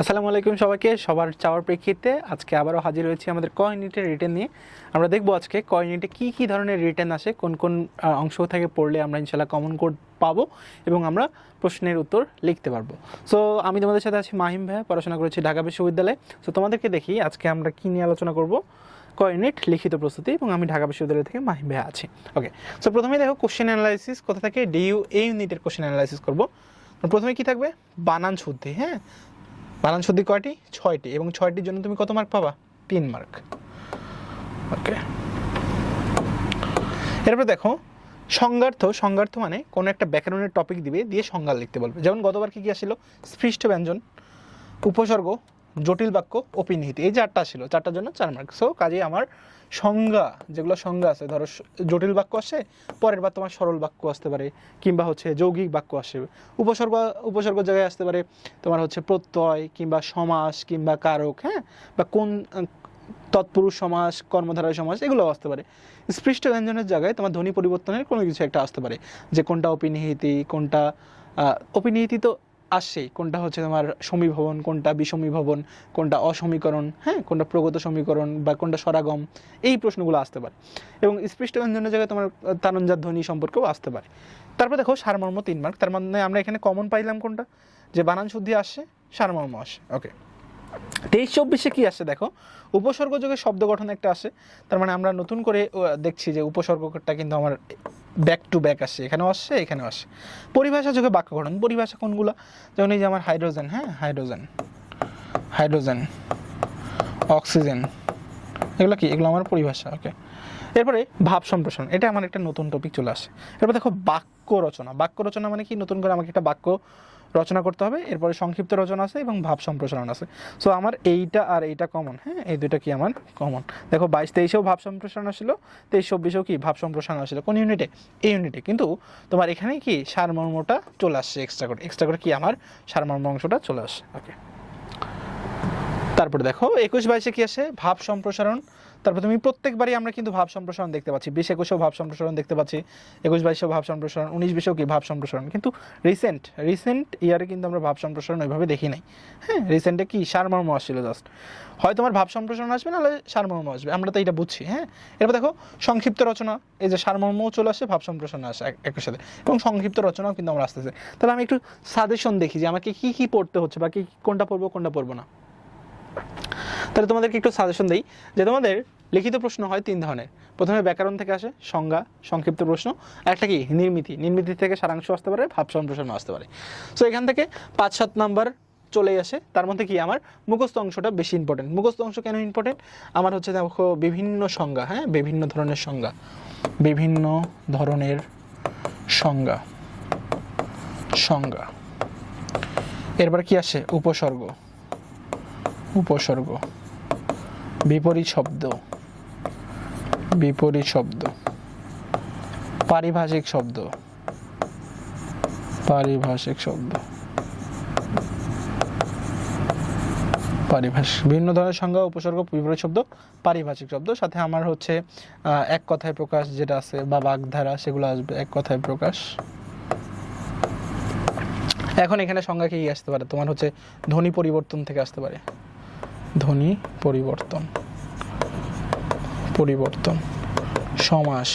আসসালামু আলাইকুম সবাইকে, সবার চাওয়ার প্রেক্ষিতে আজকে আবারও হাজির হয়েছি আমাদের ক ইউনিটের রিটার্ন নিয়ে। আমরা দেখব আজকে ক ইউনিটে কী কী ধরনের রিটার্ন আসে, কোন কোন অংশ থেকে পড়লে আমরা ইনশাল্লাহ কমন কোড পাবো এবং আমরা প্রশ্নের উত্তর লিখতে পারব। সো আমি তোমাদের সাথে আছি মাহিম ভাইয়া, পড়াশোনা করেছি ঢাকা বিশ্ববিদ্যালয়ে। সো তোমাদেরকে দেখি আজকে আমরা কী নিয়ে আলোচনা করব ক ইউনিট লিখিত প্রস্তুতি এবং আমি ঢাকা বিশ্ববিদ্যালয় থেকে মাহিম ভাইয়া আছি। ওকে সো প্রথমে দেখো কোশ্চেন অ্যানালাইসিস কোথা থেকে ডিইউ এ ইউনিটের কোশ্চেন অ্যানালাইসিস করব। প্রথমে কি থাকবে? বানান শুদ্ধি হ্যাঁ? বানান শুদ্ধি কয়টি? ছয়টি। এবং ছয়টির জন্য তুমি কত মার্ক পাবা? তিন মার্ক ওকে এরপর দেখো, সংজ্ঞার্থ সংজ্ঞার্থ মানে কোনো একটা ব্যাকরণের টপিক দিবে, দিয়ে সংজ্ঞা লিখতে বলবে। যেমন গতবার কি কী আসছিল স্পৃষ্ট ব্যঞ্জন, উপসর্গ জটিল বাক্য অপিনিহিত এই চারটা ছিল, চারটার জন্য চার মার্ক সো কাজে আমার সংজ্ঞা, যেগুলো সংজ্ঞা আছে, ধরো জটিল বাক্য আসে, পরের বার তোমার সরল বাক্য আসতে পারে, কিংবা হচ্ছে যৌগিক বাক্য আসে। উপসর্গ উপসর্গ জায়গায় আসতে পারে তোমার হচ্ছে প্রত্যয়, কিংবা সমাস, কিংবা কারক হ্যাঁ? বা কোন তৎপুরুষ সমাস, কর্মধারয় সমাস এগুলো আসতে পারে। স্পৃষ্ট ব্যঞ্জনের জায়গায় তোমার ধ্বনি পরিবর্তনের কোনো কিছু একটা আসতে পারে, যে কোনটা অপিনিহিতি কোনটা অপিনিহিতি তো আসছেই কোনটা হচ্ছে তোমার সমীভবন কোনটা বিষমীভবন কোনটা অসমীকরণ হ্যাঁ কোনটা প্রগত সমীকরণ বা কোনটা স্বরাগম এই প্রশ্নগুলো আসতে পারে। এবং স্পৃষ্ট ব্যঞ্জনের জায়গায় তোমার আহ, তানঞ্জাত ধ্বনি সম্পর্কেও আসতে পারে। তারপর দেখো সারমর্ম তিন মার্ক তার মানে আমরা এখানে কমন পাইলাম কোনটা? যে বানান শুদ্ধি আসছে সারমর্ম আসে ওকে তেইশ চব্বিশে কি আসছে দেখো? উপসর্গ যোগে শব্দ গঠন একটা আসে তার মানে আমরা নতুন করে দেখছি যে উপসর্গটা কিন্তু আমার ব্যাক টু ব্যাক আসছে এখানেও আসছে এখানেও আসছে পরিভাষা যোগে বাক্য গঠন, পরিভাষা কোনগুলো? যেমন এই যে আমার হাইড্রোজেন হ্যাঁ? হাইড্রোজেন হাইড্রোজেন অক্সিজেন এগুলো কি? এগুলো আমার পরিভাষা ওকে এরপরে ভাব সম্প্রসারণ, এটা আমার একটা নতুন টপিক চলে আসে। এরপর দেখো বাক্য রচনা। বাক্য রচনা মানে কি? নতুন করে আমাকে একটা বাক্য রচনা করতে হবে, এরপরে সংক্ষিপ্ত রচনা আছে এবং ভাব সম্প্রসারণ আছে। সো আমার এইটা আর এইটা কমন হ্যাঁ? এই দুইটা কি আমার কমন দেখো, বাইশ তেইশেও ভাব সম্প্রসারণ আসছিল তেইশ চব্বিশেও কি ভাব সম্প্রসারণ আসছিল কোন ইউনিটে এই ইউনিটে কিন্তু তোমার এখানে কি সারমর্মটা চলে আসছে এক্সট্রা করে। এক্সট্রা করে কি আমার সারমর্ম অংশটা চলে আসছে। ওকে তারপরে দেখো, একুশ বাইশে কি আসে? ভাব সম্প্রসারণ তারপর তুমি প্রত্যেকবারই আমরা কিন্তু ভাব সম্প্রসারণ দেখতে পাচ্ছি। বিশ একুশেও ভাব সম্প্রসারণ দেখতে পাচ্ছি, একুশ বাইশেও ভাব সম্প্রসারণ, উনিশ বিশেও কি ভাব সম্প্রসারণ। কিন্তু রিসেন্ট রিসেন্ট ইয়ারে কিন্তু আমরা ভাব সম্প্রসারণ ওইভাবে দেখি নাই। হ্যাঁ রিসেন্টে কি? সারমর্ম আসছিল জাস্ট হয় তোমার ভাব সম্প্রসারণ আসবে, নাহলে সারমর্ম আসবে। আমরা তো এটা বুঝছি হ্যাঁ? এরপর দেখো, সংক্ষিপ্ত রচনা, এই যে সারমর্মও চলে আসে, ভাব সম্প্রসারণ আসে এক- একই সাথে। এবং সংক্ষিপ্ত রচনাও কিন্তু আমরা আসতেছে তাহলে আমি একটু সাজেশন দেখি যে আমাকে কি কি পড়তে হচ্ছে বা কি কোনটা পড়ব কোনটা পড়ব না। তাহলে তোমাদেরকে একটু সাজেশন দিই যে তোমাদের লিখিত প্রশ্ন হয় তিন ধরনের। প্রথমে ব্যাকরণ থেকে আসে, সংজ্ঞা, সংক্ষিপ্ত প্রশ্ন একটা কি? নির্মিতি। নির্মিতি থেকে সারাংশ আসতে পারে, ভাব সম্প্রসারণ আসতে পারে। সো এখান থেকে পাঁচ সাত নাম্বার চলে আসে। তার মধ্যে কি? আমার মুখস্থ অংশটা বেশি ইম্পর্টেন্ট মুখস্থ অংশ কেন ইম্পর্টেন্ট আমার হচ্ছে দেখো বিভিন্ন সংজ্ঞা হ্যাঁ? বিভিন্ন ধরনের সংজ্ঞা। বিভিন্ন ধরনের সংজ্ঞা। সংজ্ঞা। এরপর কি আসে? উপসর্গ। উপসর্গ। বিপরীত শব্দ। বিপরীত শব্দ। পারিভাষিক শব্দ। পারিভাষিক শব্দ। পারিভাষিক, বিভিন্ন ধরনের সংজ্ঞা, উপসর্গ, বিপরীত শব্দ, পারিভাষিক শব্দ। সাথে আমার হচ্ছে এক কথায় প্রকাশ যেটা আছে বা বাগধারা, সেগুলো আসবে এক কথায় প্রকাশ। এখন এখানে সংজ্ঞা কি আসতে পারে? তোমার হচ্ছে ধ্বনি পরিবর্তন থেকে আসতে পারে। ধ্বনি, পরিবর্তন। পরিবর্তন। সমাস,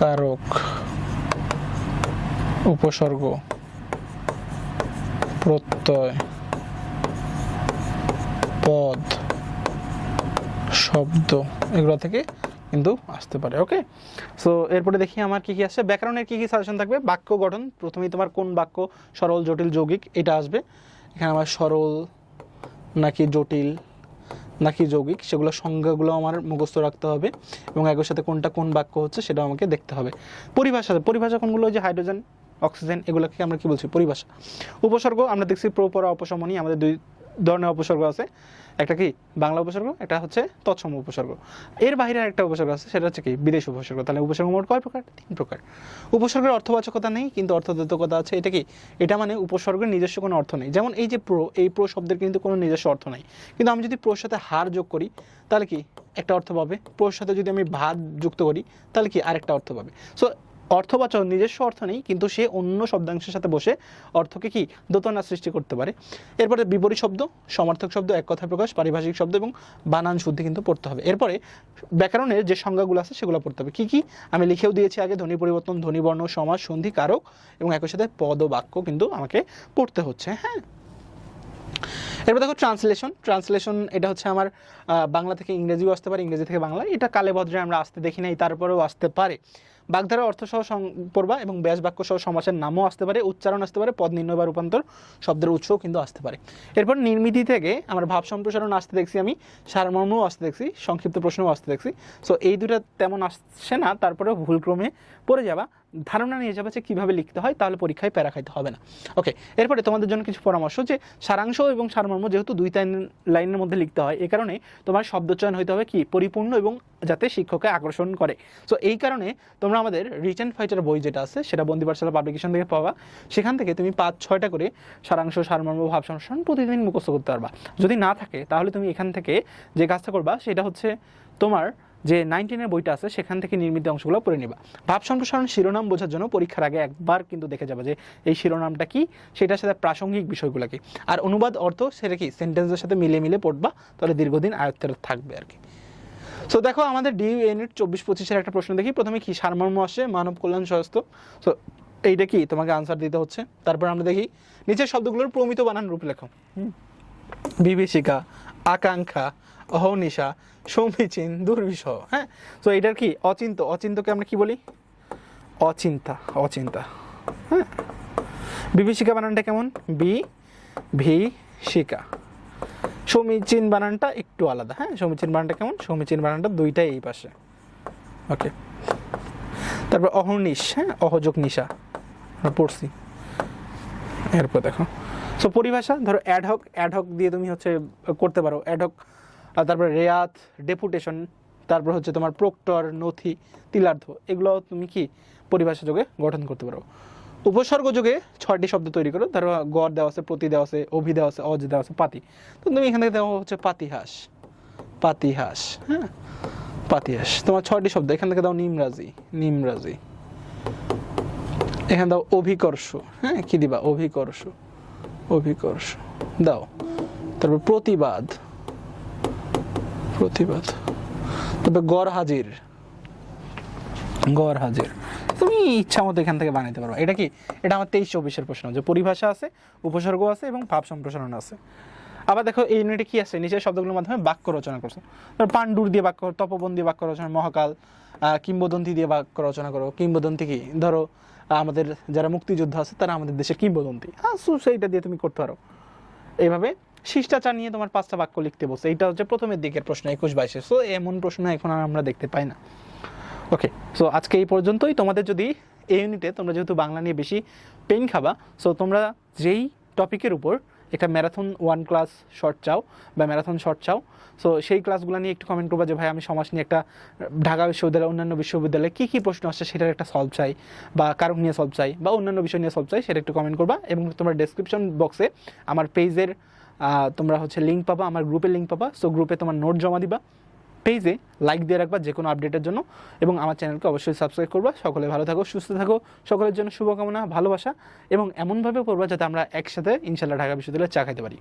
কারক, উপসর্গ, প্রত্যয়, পদ, শব্দ, এগুলো থেকে কিন্তু আসতে পারে, ওকে? সো এরপরে দেখি আমার কি কি আসছে। ব্যাকরণের কি কি সাজেশন থাকবে? বাক্য গঠন, প্রথমেই তোমার কোন বাক্য সরল, জটিল, যৌগিক, এটা আসবে। এখানে আমার সরল নাকি জটিল, নাকি যৌগিক, সেগুলো সংজ্ঞাগুলো আমার মুখস্থ রাখতে হবে এবং একের সাথে কোনটা কোন বাক্য হচ্ছে সেটাও আমাকে দেখতে হবে। পরিভাষা পরিভাষা কোনগুলো যে হাইড্রোজেন, অক্সিজেন, এগুলোকে আমরা কি বলছি? পরিভাষা। উপসর্গ, আমরা দেখছি প্রপরা অপসমনী আমাদের দুই ধরনের উপসর্গ আছে। একটা কি? বাংলা উপসর্গ, একটা হচ্ছে তৎসম উপসর্গ। এর বাইরে একটা উপসর্গ আছে, সেটা হচ্ছে কি? বিদেশ উপসর্গ। তাহলে উপসর্গ মোট কয় প্রকার? তিন প্রকার। উপসর্গের অর্থবাচকতা নেই, কিন্তু অর্থদত্তকতা আছে। এটা কি? এটা মানে উপসর্গের নিজস্ব কোনো অর্থ নেই। যেমন এই যে প্রো, এই প্রো শব্দের কিন্তু কোনো নিজস্ব অর্থ নেই। কিন্তু আমি যদি প্রোর সাথে হার যোগ করি, তাহলে কি? একটা অর্থ পাবে। প্রোর সাথে যদি আমি ভাত যুক্ত করি, তাহলে কি? আরেকটা অর্থ পাবে। সো অর্থবাচক, নিজস্ব অর্থ নেই, কিন্তু সে অন্য শব্দাংশের সাথে বসে অর্থকে কি দোতনা সৃষ্টি করতে পারে। এরপরে বিপরীত শব্দ, সমার্থক শব্দ, এক কথা প্রকাশ, পারিভাষিক শব্দ এবং বানান শুদ্ধি কিন্তু পড়তে হবে। এরপরে ব্যাকরণের যে সংজ্ঞাগুলো আছে সেগুলো পড়তে হবে। কি কি? আমি লিখেও দিয়েছি আগে, ধ্বনি পরিবর্তন, ধ্বনি বর্ণ, সমাজ, সন্ধি, কারক এবং একই সাথে পদ বাক্য কিন্তু আমাকে পড়তে হচ্ছে হ্যাঁ? এরপর দেখো ট্রান্সলেশন। ট্রান্সলেশন, এটা হচ্ছে আমার বাংলা থেকে ইংরেজিও আসতে পারে, ইংরেজি থেকে বাংলা এটা কালে ভদ্রে আমরা আসতে দেখি নাই, তারপরেও আসতে পারে। বাগধারা অর্থ সহ পড়বা এবং ব্যাস বাক্য সহ সমাসের নামও আসতে পারে, উচ্চারণ আসতে পারে, পদ নির্ণয় বা রূপান্তর শব্দের উৎসও কিন্তু আসতে পারে। এরপর নির্মিতি থেকে আমার ভাব সম্প্রসারণ আসতে দেখছি আমি, সারমর্মও আসতে দেখছি, সংক্ষিপ্ত প্রশ্নও আসতে দেখছি। সো এই দুটা তেমন আসছে না, তারপরেও ভুলক্রমে পড়ে যাবা। ধারণা নিয়ে যাবে যে কীভাবে লিখতে হয়, তাহলে পরীক্ষায় প্যারা খাইতে হবে না। ওকে এরপরে তোমাদের জন্য কিছু পরামর্শ যে সারাংশ এবং সারমর্ম যেহেতু দুই তিন লাইনের মধ্যে লিখতে হয় এই কারণে তোমার শব্দচয়ন হইতে হবে কি? পরিপূর্ণ এবং যাতে শিক্ষককে আকর্ষণ করে। সো এই কারণে তোমরা আমাদের রিটেন ফাইটার বই যেটা আছে, সেটা বন্দি পাঠশালা পাবলিকেশন থেকে পাওয়া সেখান থেকে তুমি পাঁচ, ছয়টা করে সারাংশ, সারমর্ম, ভাব সংস্করণ প্রতিদিন মুখস্থ করতে পারবা। যদি না থাকে, তাহলে তুমি এখান থেকে যে কাজটা করবা, সেটা হচ্ছে তোমার যে নাইনটিনের বইটা আছে, সেখান থেকে নির্মিত অংশগুলো পড়ে নিবা। ভাব সম্প্রসারণ শিরোনাম বোঝার জন্য পরীক্ষার আগে একবার কিন্তু দেখে যাবে যে এই শিরোনামটা কি, সেটার সাথে প্রাসঙ্গিক বিষয়গুলো কি। আর অনুবাদ অর্থ, সেটা কি সেন্টেন্সের সাথে মিলে মিলে পড়বা, তাহলে দীর্ঘদিন আয়ত্তের থাকবে আর কি। সো দেখো আমাদের ডি ইউনিট চব্বিশ পঁচিশের একটা প্রশ্ন দেখি। প্রথমে কি সারমর্ম আসে? মানব কল্যাণ স্বাস্থ্য সো এইটা কি? তোমাকে আনসার দিতে হচ্ছে। তারপর আমরা দেখি, নিচের শব্দগুলোর প্রমিত বানান রূপ লেখো বিভীষিকা, আকাঙ্ক্ষা অহর্নিশা সমীচীন, দুর্বিষহ হ্যাঁ? তো এটার কি? অচিন্ত। অচিন্তকে আমরা কি বলি? অচিন্তা। অচিন্তা। হ্যাঁ? বিভীষিকা বানানটা কেমন? বি ভি শিকা সমীচীন বানানটা একটু আলাদা হ্যাঁ? সমীচীন বানানটা কেমন? সমীচীন বানানটা দুইটাই এই পাশে। ওকে তারপর অহর্নিশ হ্যাঁ? অহযোগ নিশা। আমরা পড়ছি। এরপর দেখো। সো পরিভাষা, ধরো অ্যাডহক অ্যাডহক দিয়ে তুমি হচ্ছে করতে পারো। অ্যাডহক তারপরে রেয়াত, ডেপুটেশন, তারপর হচ্ছে তোমার প্রক্টর, নথি তিলার্ধ এগুলো তুমি কি পরিভাষা যোগে গঠন করতে পারো। উপসর্গ যোগে ছয়টি শব্দ তৈরি করো। ধরো গড় দেওয়া আছে, প্রতি দেওয়া আছে, অভি দেওয়া আছে, অজ দেওয়া আছে, পাতি। তো তুমি এখান থেকে দেওয়া হচ্ছে পাতিহাস। পাতিহাস হ্যাঁ? পাতিহাস। তোমার ছয়টি শব্দ, এখান থেকে দাও নিমরাজি নিমরাজি। এখানে দাও অভিকর্ষ হ্যাঁ? কি দিবা? অভিকর্ষ অভিকর্ষ। দাও। তারপর প্রতিবাদ। প্রতিবাদ। তবে গড় হাজির। গড় হাজির। তুমি ইচ্ছা মতো এখান থেকে বানাইতে পারো। এটা কি? এটা আমার তেইশ চব্বিশের প্রশ্ন যে পরিভাষা আছে, উপসর্গ আছে এবং ভাব সম্প্রসারণ আছে। আবার দেখো, এই ইউনিটে কি আছে? নিচের শব্দগুলোর মাধ্যমে বাক্য রচনা করছ। ধরো, পাণ্ডুর দিয়ে বাক্য তপবন দিয়ে বাক্য রচনা মহাকাল কিংবদন্তি দিয়ে বাক্য রচনা করো। কিংবদন্তি কি? ধরো, আমাদের যারা মুক্তিযোদ্ধা আছে, তারা আমাদের দেশের কিংবদন্তি। হ্যাঁ সেইটা দিয়ে তুমি করতে পারো। এইভাবে শিষ্টাচার নিয়ে তোমার পাঁচটা বাক্য লিখতে বসে এটা হচ্ছে প্রথমের দিকের প্রশ্ন, একুশ বাইশে। সো এমন প্রশ্ন এখন আর আমরা দেখতে পাই না। ওকে সো আজকে এই পর্যন্তই। তোমাদের যদি এই ইউনিটে তোমরা যেহেতু বাংলা নিয়ে বেশি পেন খাবা সো তোমরা যেই টপিকের উপর একটা ম্যারাথন ওয়ান ক্লাস শর্ট চাও বা ম্যারাথন শর্ট চাও সো সেই ক্লাসগুলো নিয়ে একটু কমেন্ট করবা যে, ভাই, আমি সমাজ নিয়ে একটা ঢাকা বিশ্ববিদ্যালয়, অন্যান্য বিশ্ববিদ্যালয়ে কী কী প্রশ্ন আসছে সেটার একটা সলভ চাই বা কারক নিয়ে সলভ চাই বা অন্যান্য বিষয় নিয়ে সলভ চাই সেটা একটু কমেন্ট করবা এবং তোমরা ডেসক্রিপশন বক্সে আমার পেজের তোমরা হচ্ছে লিঙ্ক পাবা, আমার গ্রুপে লিঙ্ক পাবা। সো গ্রুপে তোমার নোট জমা দিবা পেজে লাইক দিয়ে রাখবা যে কোনো আপডেটের জন্য। এবং আমার চ্যানেলকে অবশ্যই সাবস্ক্রাইব করবা। সকলে ভালো থাকো, সুস্থ থাকো, সকলের জন্য শুভকামনা, ভালোবাসা, এবং এমনভাবে করবা যাতে আমরা একসাথে ইনশাল্লাহ ঢাকা বিশ্ববিদ্যালয়ে চা খাইতে পারি।